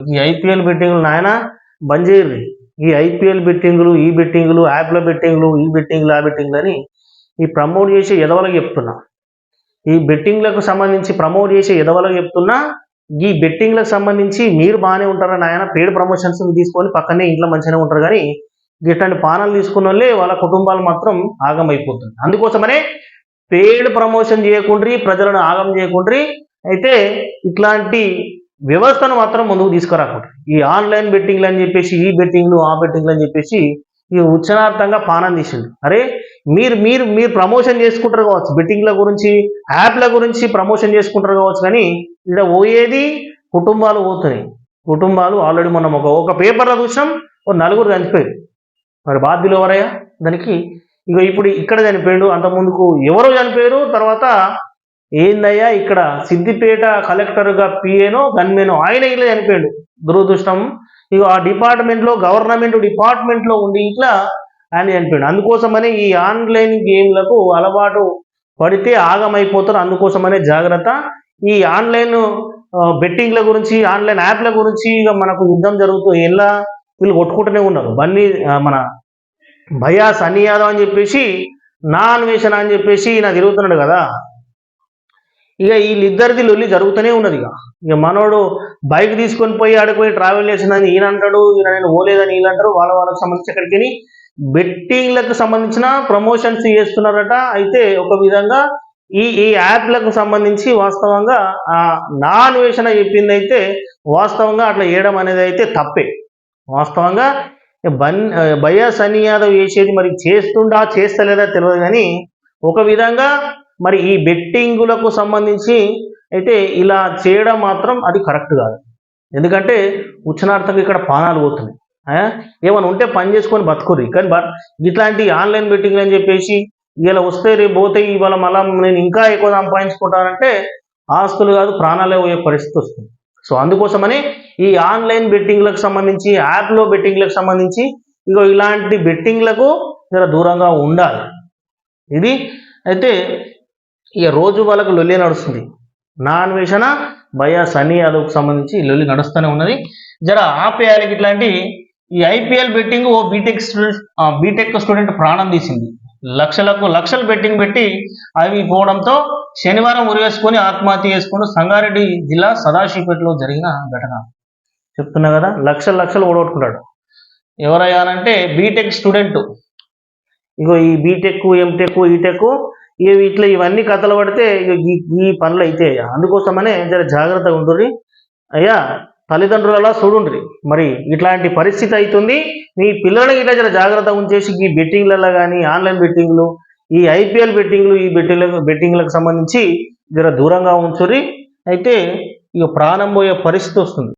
ఈ ఐపీఎల్ బెట్టింగ్లు నాయన బంద్ చేయరు ఈ ఐపీఎల్ బెట్టింగ్లు ఈ బెట్టింగ్లు యాప్ల బెట్టింగ్లు ఈ బెట్టింగ్లు ఆ బెట్టింగ్లు అని ఈ ప్రమోట్ చేసే ఎదవలకు చెప్తున్నా. ఈ బెట్టింగ్లకు సంబంధించి ప్రమోట్ చేసే ఎదవలకు చెప్తున్నా ఈ బెట్టింగ్లకు సంబంధించి మీరు బాగానే ఉంటారని ఆయన పేడ్ ప్రమోషన్స్ తీసుకొని పక్కనే ఇంట్లో మంచిగానే ఉంటారు కానీ ఇట్లాంటి పానాలు తీసుకున్న వాళ్ళే వాళ్ళ కుటుంబాలు మాత్రం ఆగమైపోతుంది. అందుకోసమనే పేడ్ ప్రమోషన్ చేయకుండా ప్రజలను ఆగం చేయకుండా అయితే ఇట్లాంటి వ్యవస్థను మాత్రం ముందుకు తీసుకురాకుండ్రి ఈ ఆన్లైన్ బెట్టింగ్లు అని చెప్పేసి ఈ బెట్టింగ్లు ఆ బెట్టింగ్లు అని చెప్పేసి ఈ ఉచ్చనార్థంగా పానం తీసిండు అరే మీరు మీరు మీరు ప్రమోషన్ చేసుకుంటారు కావచ్చు. బెట్టింగ్ల గురించి యాప్ల గురించి ప్రమోషన్ చేసుకుంటారు కావచ్చు కానీ ఇక్కడ పోయేది కుటుంబాలు పోతున్నాయి. కుటుంబాలు ఆల్రెడీ మనం ఒక ఒక పేపర్లో చూసాం ఓ నలుగురు చనిపోయారు. మరి బాధ్యులు ఎవరయ్యా? దానికి ఇక ఇప్పుడు ఇక్కడ చనిపోయాడు అంత ముందుకు ఎవరో చనిపోయారు తర్వాత ఏందయ్యా ఇక్కడ సిద్దిపేట కలెక్టర్గా పిఏనో గన్మేనో ఆయన ఇలా చనిపోయాడు. దురదృష్టం. ఇక ఆ డిపార్ట్మెంట్లో గవర్నమెంట్ డిపార్ట్మెంట్లో ఉండి ఇట్లా ఆయన చనిపోయాడు. అందుకోసమనే ఈ ఆన్లైన్ గేమ్లకు అలవాటు పడితే ఆగమైపోతారు. అందుకోసమనే జాగ్రత్త. ఈ ఆన్లైన్ బెట్టింగ్ల గురించి ఆన్లైన్ యాప్ల గురించి ఇక మనకు యుద్ధం జరుగుతూ ఎలా వీళ్ళు కొట్టుకుంటూనే ఉన్నారు. బన్నీ మన భయా సన్నీ యాదవ్ అని చెప్పేసి నా అన్వేషణ అని చెప్పేసి ఈయన తిరుగుతున్నాడు కదా. ఇక వీళ్ళిద్దరిది లొల్లి జరుగుతూనే ఉన్నది ఇక. ఇక మనోడు బైక్ తీసుకొని పోయి ఆడిపోయి ట్రావెల్ చేసిందని ఈయన అంటాడు ఈయన నేను పోలేదని వీళ్ళు అంటారు వాళ్ళ వాళ్ళకి సంబంధించి అక్కడికి బెట్టింగ్లకు సంబంధించిన ప్రమోషన్స్ చేస్తున్నారట. అయితే ఒక విధంగా ఈ ఈ యాప్లకు సంబంధించి వాస్తవంగా నా అన్వేషణ చెప్పింది అయితే వాస్తవంగా అట్లా వేయడం అనేది అయితే తప్పే. వాస్తవంగా బన్ భయ సన్నీ యాదవ్ చేసేది మరి చేస్తుండా చేస్తలేదా తెలియదు కానీ ఒక విధంగా మరి ఈ బెట్టింగులకు సంబంధించి అయితే ఇలా చేయడం మాత్రం అది కరెక్ట్ కాదు. ఎందుకంటే ఉచ్చనార్థంగా ఇక్కడ పానాలు పోతున్నాయి. ఏమైనా ఉంటే పని చేసుకొని బతుకుర్రి. కానీ బట్ ఇట్లాంటి ఆన్లైన్ బెట్టింగ్లు అని చెప్పేసి ఇలా వస్తే రేపు పోతే ఇవాళ మళ్ళీ నేను ఇంకా ఎక్కువ సంపాదించుకుంటానంటే ఆస్తులు కాదు ప్రాణాలే పోయే పరిస్థితి వస్తుంది. సో అందుకోసమని ఈ ఆన్లైన్ బెట్టింగ్లకు సంబంధించి యాప్లో బెట్టింగ్లకు సంబంధించి ఇగో ఇలాంటి బెట్టింగ్లకు జర దూరంగా ఉండాలి. ఇది అయితే ఇక రోజు వాళ్ళకు లొల్లి నడుస్తుంది. నా అన్వేషణ భయ సనీ యాదవ్కి సంబంధించి లొల్లి నడుస్తూనే ఉన్నది. జర ఆపేయాలి ఇట్లాంటి ఈ ఐపీఎల్ బెట్టింగ్ ఓ బీటెక్ స్టూడెంట్ బీటెక్ స్టూడెంట్ ప్రాణం తీసింది. లక్షలకు లక్షలు బెట్టింగ్ పెట్టి అవి పోవడంతో శనివారం ఉరివేసుకొని ఆత్మహత్య చేసుకుని సంగారెడ్డి జిల్లా సదాశివపేటలో జరిగిన ఘటన. చెప్తున్నా కదా లక్షలు లక్షలు ఓడగొట్టుకున్నాడు ఎవరయ్యానంటే బీటెక్ స్టూడెంట్. ఇగో ఈ బీటెక్ ఎంటెక్ ఈటెక్ ఇవి ఇట్లా ఇవన్నీ కథలు పడితే ఇగ ఈ ఈ పనులు అయితే అందుకోసమనే జర జాగ్రత్తగా ఉండుర్రి. అయ్యా తల్లిదండ్రులలా చూడుండ్రి. మరి ఇట్లాంటి పరిస్థితి అవుతుంది మీ పిల్లలకి ఇట్లా జర జాగ్రత్తగా ఉంచేసి ఈ బెట్టింగ్లలో కానీ ఆన్లైన్ బెట్టింగ్లు ఈ ఐపీఎల్ బెట్టింగ్లు ఈ బెట్టింగ్లకు బెట్టింగ్లకు సంబంధించి జర దూరంగా ఉంచుర్రి. అయితే ఇక ప్రాణం పోయే పరిస్థితి వస్తుంది.